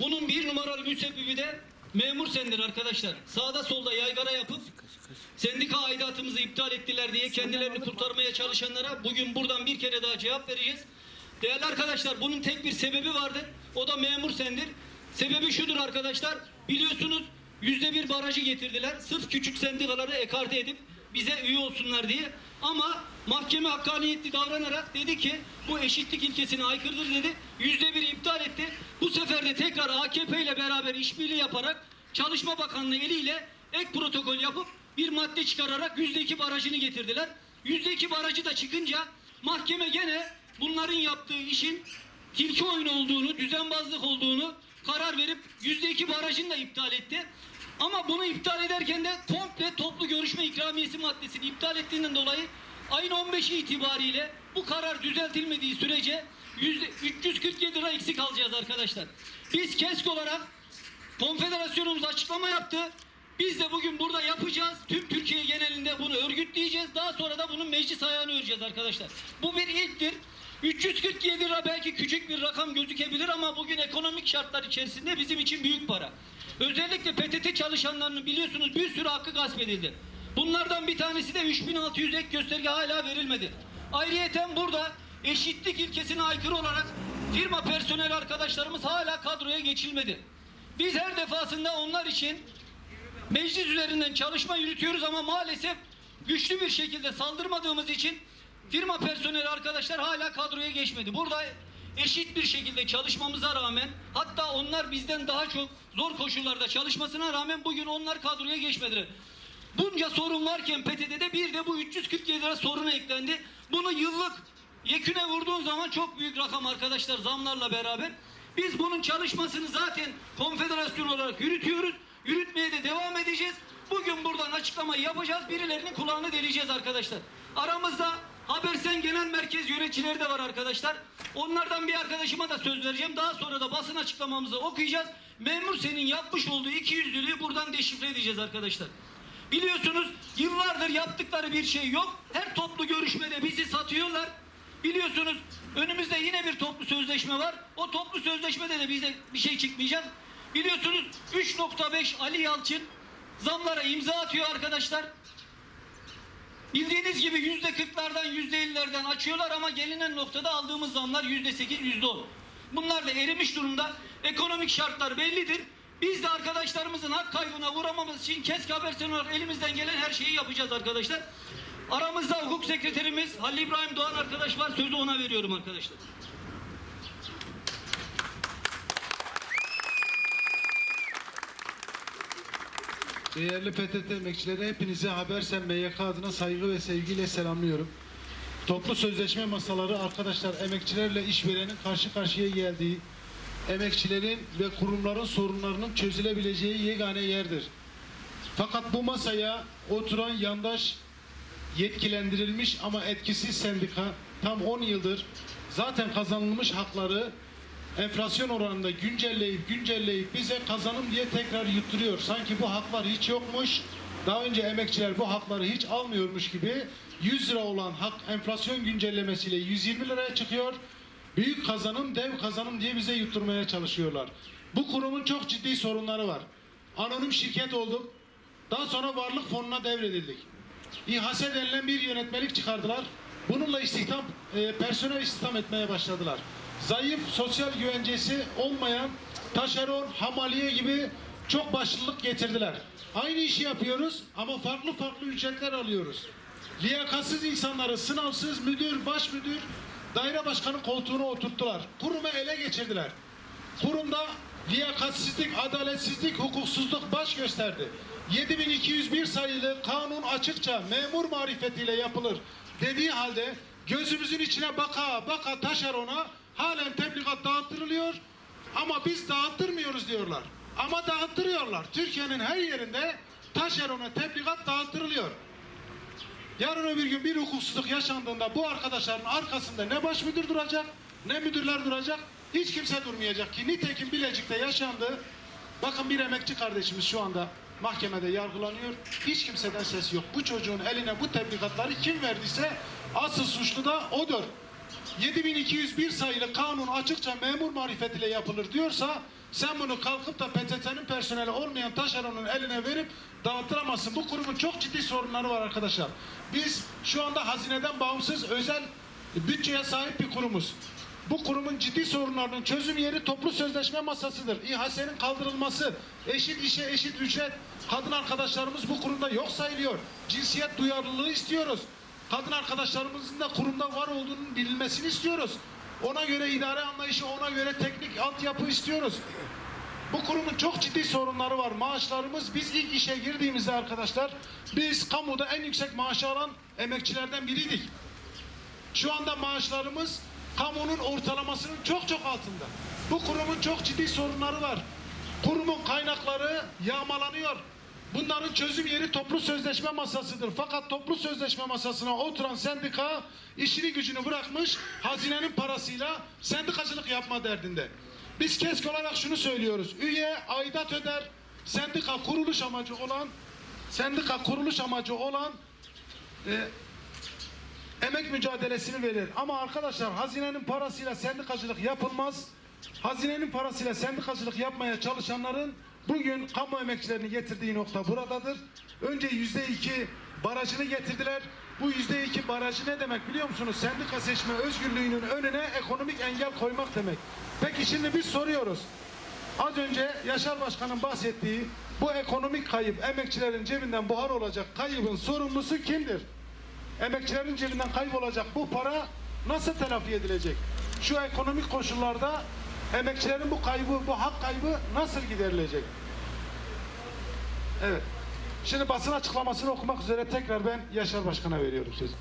Bunun bir numaralı müsebbibi de memur sendir arkadaşlar. Sağda solda yaygara yapıp sendika aidatımızı iptal ettiler diye kendilerini kurtarmaya çalışanlara bugün buradan bir kere daha cevap vereceğiz. Değerli arkadaşlar bunun tek bir sebebi vardır. O da memur sendir. Sebebi şudur arkadaşlar. Biliyorsunuz yüzde bir barajı getirdiler. Sırf küçük sendikaları ekarte edip bize üye olsunlar diye. Ama mahkeme hakkaniyetli davranarak dedi ki bu eşitlik ilkesine aykırıdır dedi. Yüzde bir iptal etti. Bu sefer de tekrar AKP ile beraber işbirliği yaparak Çalışma Bakanlığı eliyle ek protokol yapıp bir madde çıkararak yüzde iki barajını getirdiler. Yüzde iki barajı da çıkınca mahkeme gene bunların yaptığı işin tilki oyunu olduğunu, düzenbazlık olduğunu karar verip yüzde iki barajını da iptal etti. Ama bunu iptal ederken de komple toplu görüşme ikramiyesi maddesini iptal ettiğinden dolayı ayın 15'i itibariyle bu karar düzeltilmediği sürece yüzde 347 lira eksik alacağız arkadaşlar. Biz KESK olarak Konfederasyonumuz açıklama yaptı. Biz de bugün burada yapacağız. Tüm Türkiye genelinde bunu örgütleyeceğiz. Daha sonra da bunun meclis ayağını öreceğiz arkadaşlar. Bu bir ilktir. 347 lira belki küçük bir rakam gözükebilir ama bugün ekonomik şartlar içerisinde bizim için büyük para. Özellikle PTT çalışanlarının biliyorsunuz bir sürü hakkı gasp edildi. Bunlardan bir tanesi de 3600 ek gösterge hala verilmedi. Ayrıyeten burada eşitlik ilkesine aykırı olarak firma personel arkadaşlarımız hala kadroya geçilmedi. Biz her defasında onlar için meclis üzerinden çalışma yürütüyoruz ama maalesef güçlü bir şekilde saldırmadığımız için firma personeli arkadaşlar hala kadroya geçmedi. Burada eşit bir şekilde çalışmamıza rağmen hatta onlar bizden daha çok zor koşullarda çalışmasına rağmen bugün onlar kadroya geçmediler. Bunca sorun varken PTT'de bir de bu 347 lira sorunu eklendi. Bunu yıllık yeküne vurduğun zaman çok büyük rakam arkadaşlar zamlarla beraber. Biz bunun çalışmasını zaten konfederasyon olarak yürütüyoruz. Yürütmeye de devam edeceğiz. Bugün buradan açıklamayı yapacağız. Birilerinin kulağını deleyeceğiz arkadaşlar. Aramızda Habersen Genel Merkez yöneticileri de var arkadaşlar. Onlardan bir arkadaşıma da söz vereceğim. Daha sonra da basın açıklamamızı okuyacağız. Memur senin yapmış olduğu iki yüzlülüğü buradan deşifre edeceğiz arkadaşlar. Biliyorsunuz yıllardır yaptıkları bir şey yok. Her toplu görüşmede bizi satıyorlar. Biliyorsunuz önümüzde yine bir toplu sözleşme var. O toplu sözleşmede de bize bir şey çıkmayacak. Biliyorsunuz 3.5 Ali Yalçın zamlara imza atıyor arkadaşlar. Bildiğiniz gibi yüzde kırklardan yüzde ellilerden açıyorlar ama gelinen noktada aldığımız zamlar yüzde sekiz yüzde on. Bunlar da erimiş durumda. Ekonomik şartlar bellidir. Biz de arkadaşlarımızın hak kaybına uğramamız için KESK Habersen olarak elimizden gelen her şeyi yapacağız arkadaşlar. Aramızda hukuk sekreterimiz Halil İbrahim Doğan arkadaş var. Sözü ona veriyorum arkadaşlar. Değerli PTT emekçileri hepinize Habersen MYK adına saygı ve sevgiyle selamlıyorum. Toplu sözleşme masaları arkadaşlar emekçilerle işverenin karşı karşıya geldiği, emekçilerin ve kurumların sorunlarının çözülebileceği yegane yerdir. Fakat bu masaya oturan yandaş yetkilendirilmiş ama etkisiz sendika tam 10 yıldır zaten kazanılmış hakları enflasyon oranında güncelleyip güncelleyip bize kazanım diye tekrar yutturuyor. Sanki bu haklar hiç yokmuş. Daha önce emekçiler bu hakları hiç almıyormuş gibi 100 lira olan hak enflasyon güncellemesiyle 120 liraya çıkıyor. Büyük kazanım, dev kazanım diye bize yutturmaya çalışıyorlar. Bu kurumun çok ciddi sorunları var. Anonim şirket olduk. Daha sonra varlık fonuna devredildik. İHASE denilen bir yönetmelik çıkardılar. Bununla istihdam, e, personel istihdam etmeye başladılar. Zayıf, sosyal güvencesi olmayan taşeron, hamaliye gibi çok başlılık getirdiler. Aynı işi yapıyoruz ama farklı farklı ücretler alıyoruz. Liyakatsiz insanları sınavsız müdür, baş müdür, daire başkanı koltuğuna oturttular. Kurumu ele geçirdiler. Kurumda liyakatsizlik, adaletsizlik, hukuksuzluk baş gösterdi. 7201 sayılı kanun açıkça memur marifetiyle yapılır dediği halde gözümüzün içine baka baka taşerona halen tebligat dağıttırılıyor ama biz dağıttırmıyoruz diyorlar. Ama dağıttırıyorlar. Türkiye'nin her yerinde taşerona tebligat dağıttırılıyor. Yarın öbür gün bir hukuksuzluk yaşandığında bu arkadaşların arkasında ne baş müdür duracak ne müdürler duracak hiç kimse durmayacak ki nitekim Bilecik'te yaşandı. Bakın bir emekçi kardeşimiz şu anda mahkemede yargılanıyor. Hiç kimseden ses yok. Bu çocuğun eline bu tebligatları kim verdiyse asıl suçlu da odur. 7201 sayılı kanun açıkça memur marifetiyle yapılır diyorsa Sen bunu kalkıp da PTT'nin personeli olmayan taşeronun eline verip dağıtıramazsın. Bu kurumun çok ciddi sorunları var arkadaşlar. Biz şu anda hazineden bağımsız özel bütçeye sahip bir kurumuz. Bu kurumun ciddi sorunlarının çözüm yeri toplu sözleşme masasıdır. İHA'nın kaldırılması, eşit işe eşit ücret. Kadın arkadaşlarımız bu kurumda yok sayılıyor. Cinsiyet duyarlılığı istiyoruz. Kadın arkadaşlarımızın da kurumda var olduğunun bilinmesini istiyoruz. Ona göre idare anlayışı, ona göre teknik altyapı istiyoruz. Bu kurumun çok ciddi sorunları var. Maaşlarımız biz ilk işe girdiğimizde arkadaşlar biz kamuda en yüksek maaşı alan emekçilerden biriydik. Şu anda maaşlarımız kamunun ortalamasının çok çok altında. Bu kurumun çok ciddi sorunları var. Kurumun kaynakları yağmalanıyor. Bunların çözüm yeri toplu sözleşme masasıdır. Fakat toplu sözleşme masasına oturan sendika işini gücünü bırakmış hazinenin parasıyla sendikacılık yapma derdinde. Biz KESK olarak şunu söylüyoruz. Üye aidat öder. Sendika kuruluş amacı olan sendika kuruluş amacı olan e, emek mücadelesini verir. Ama arkadaşlar hazinenin parasıyla sendikacılık yapılmaz. Hazinenin parasıyla sendikacılık yapmaya çalışanların bugün kamu emekçilerini getirdiği nokta buradadır. Önce yüzde iki barajını getirdiler. Bu yüzde iki barajı ne demek biliyor musunuz? Sendika seçme özgürlüğünün önüne ekonomik engel koymak demek. Peki şimdi biz soruyoruz. Az önce Yaşar Başkan'ın bahsettiği bu ekonomik kayıp emekçilerin cebinden buhar olacak kaybın sorumlusu kimdir? Emekçilerin cebinden kaybolacak bu para nasıl telafi edilecek? Şu ekonomik koşullarda emekçilerin bu kaybı, bu hak kaybı nasıl giderilecek? Evet. Şimdi basın açıklamasını okumak üzere tekrar ben Yaşar Başkan'a veriyorum sözü.